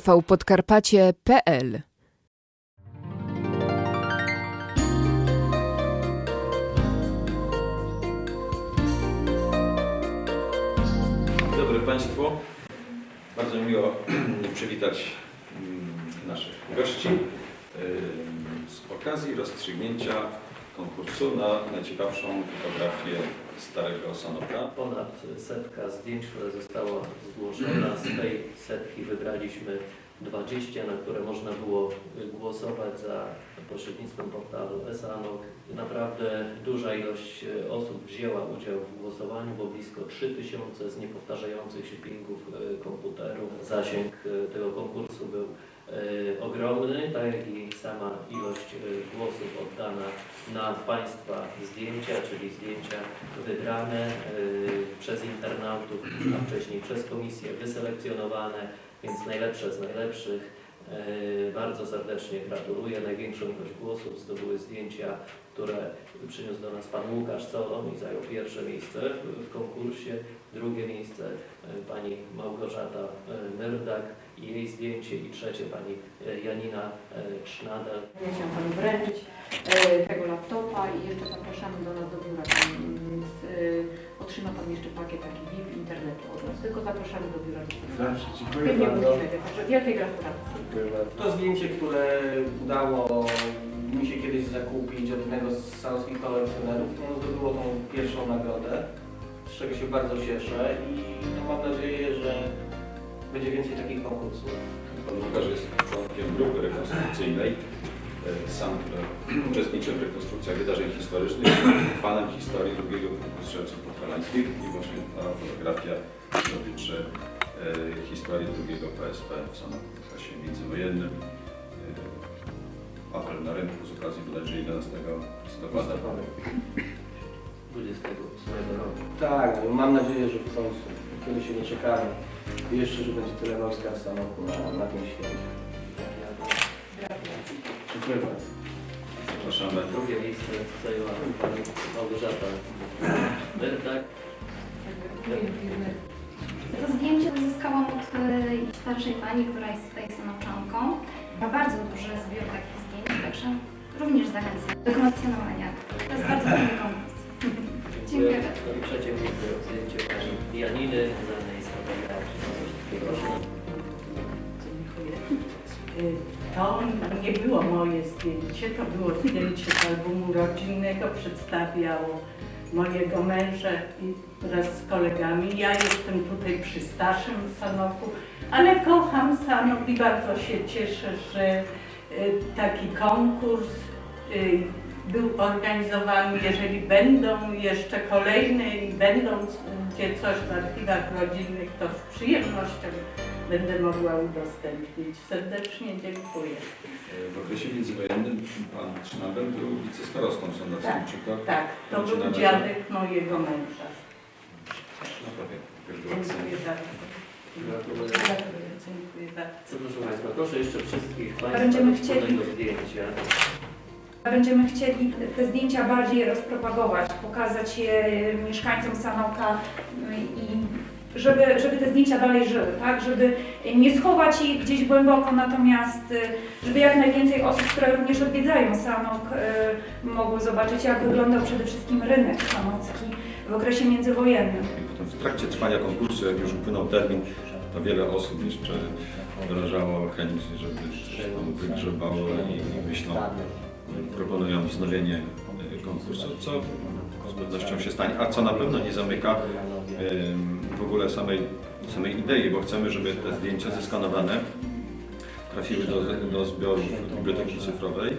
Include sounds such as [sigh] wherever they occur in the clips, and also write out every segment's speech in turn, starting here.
tvpodkarpacie.pl Dzień dobry Państwu. Bardzo mi miło [clears throat] przywitać mm, naszych gości z okazji rozstrzygnięcia konkursu na najciekawszą fotografię Starego Sanoka. ponad setka zdjęć, które zostało zgłoszone. Z tej setki wybraliśmy 20, na które można było głosować za pośrednictwem portalu Esanok. Naprawdę duża ilość e, osób wzięła udział w głosowaniu, bo blisko 3000 z niepowtarzających się pingów e, komputerów. Zasięg e, tego konkursu był ogromny, tak jak i sama ilość e, głosów oddana na Państwa zdjęcia, czyli zdjęcia wybrane y, przez internautów, a wcześniej przez komisję wyselekcjonowane, więc najlepsze z najlepszych. Y, Bardzo serdecznie gratuluję. Największą ilość głosów zdobyły zdjęcia, które przyniósł do nas Pan Łukasz Solon i zajął pierwsze miejsce w- konkursie. Drugie miejsce y, Pani Małgorzata Myrdak i jej zdjęcie i trzecie Pani Janina Trznadel. Ja chciałam Panu wręczyć e, tego laptopa i jeszcze zapraszamy do nas do biura. Jeszcze pakiet taki VIP internetu od nas. Tylko zapraszamy do biura. Zawsze dziękuję Pewnie bardzo. Także wielkiej gratulacji. Dziękuję bardzo. To zdjęcie, które udało mi się kiedyś zakupić od jednego z salskich kolekcjonerów, to zdobyło tą pierwszą nagrodę, z czego się bardzo cieszę i no, mam nadzieję, że będzie więcej takich konkursów. Pan Łukasz jest członkiem grupy rekonstrukcyjnej. E, Sam e, [clears throat] uczestniczy w rekonstrukcjach wydarzeń historycznych, [clears throat] fanem historii drugiego pułku strzelców podhalańskich i właśnie ta fotografia dotyczy e, historii drugiego PSP w czasie międzywojennym. Apel na rynku z okazji bodajże 11 listopada. 28 roku. Tak, mam nadzieję, że w końcu, kiedy się nie czekamy, i jeszcze, że będzie tyle wojska w Sanoku na, na tym świecie. Dziękuję bardzo. Zapraszamy. Drugie miejsce zajęła pani Małgorzata Myrdak. To zdjęcie uzyskałam od e, starszej pani, która jest tutaj sanoczanką. Ma bardzo duży zbiór takich zdjęć, także również zachęcam do kolekcjonowania. To jest bardzo fajny konkurs. Dziękuję bardzo. Trzecie miejsce zdjęcie pani Janiny znanej z fotografii. Proszę. Dziękuję. Y, To nie było moje zdjęcie, to było zdjęcie z albumu rodzinnego, przedstawiało mojego męża i wraz z kolegami. Ja jestem tutaj przy starszym Sanoku, ale kocham Sanok i bardzo się cieszę, że y, taki konkurs y, był organizowany. Jeżeli będą jeszcze kolejne i będą gdzie coś w archiwach rodzinnych, to z przyjemnością będę mogła udostępnić. Serdecznie dziękuję. W okresie międzywojennym pan Trznabel był wicestarostą sądowskim, Tak, czy to? Tak, to był należy? dziadek mojego męża. No to wiem. Gratulacje. Dziękuję bardzo. Gratuluję. Gratuluję, dziękuję bardzo. Proszę Państwa, proszę jeszcze wszystkich Państwa Będziemy chcieli- zdjęcia. Będziemy chcieli te zdjęcia bardziej rozpropagować, pokazać je mieszkańcom Sanoka i żeby, żeby te zdjęcia dalej żyły, tak? Żeby nie schować ich gdzieś głęboko, natomiast y, żeby jak najwięcej osób, które również odwiedzają Sanok, y, mogły zobaczyć, jak wyglądał przede wszystkim rynek sanocki w okresie międzywojennym. Potem w trakcie trwania konkursu, jak już upłynął termin, to wiele osób jeszcze wyrażało chęć, żeby coś tam wygrzebało i, myślą, proponują wznowienie y, konkursu, co pewnością się stanie, a co na pewno nie zamyka w ogóle samej, samej idei, bo chcemy, żeby te zdjęcia zeskanowane trafiły do, do zbiorów Biblioteki Cyfrowej,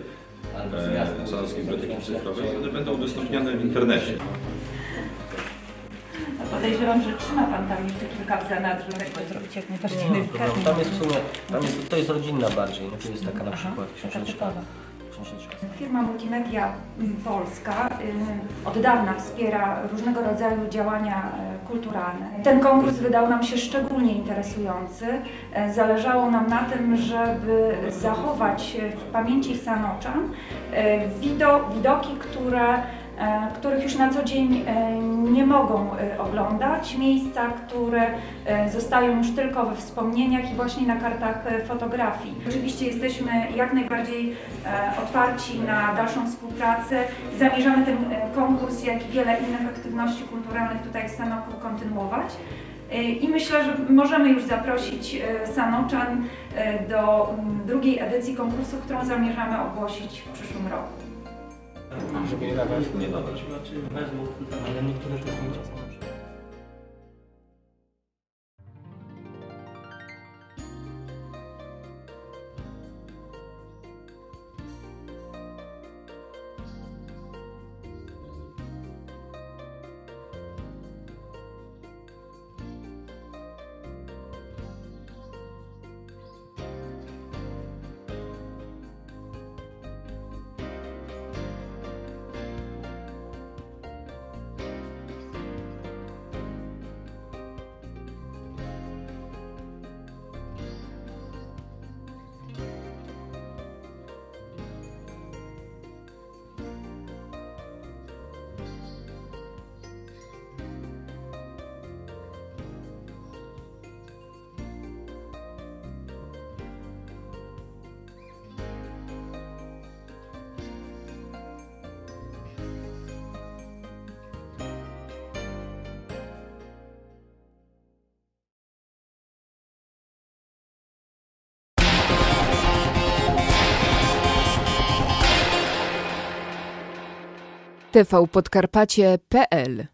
e, Biblioteki Cyfrowej i one będą udostępniane w internecie. Podejrzewam, że trzyma Pan tam jeszcze kilka w zanadrzu, tak to zrobić jak najbardziej delikatnie. Tam jest w sumie, tam jest, to jest rodzinna bardziej, no to jest taka na przykład książeczka. Firma Multimedia Polska y, od dawna wspiera różnego rodzaju działania y, kulturalne. Ten konkurs wydał nam się szczególnie interesujący. Y, Zależało nam na tym, żeby zachować w pamięci Sanoczan wido, widoki, które, których już na co dzień y, nie mogą e, oglądać, miejsca, które e, zostają już tylko we wspomnieniach i właśnie na kartach e, fotografii. Oczywiście jesteśmy jak najbardziej e, otwarci na dalszą współpracę. Zamierzamy ten e, konkurs, jak i wiele innych aktywności kulturalnych tutaj w Sanoku kontynuować. E, I myślę, że możemy już zaprosić e, Sanoczan e, do drugiej edycji konkursu, którą zamierzamy ogłosić w przyszłym roku. Żeby nie dawać. Nie dawać. Znaczy wezmą, ale niektóre zdjęcia tvpodkarpacie.pl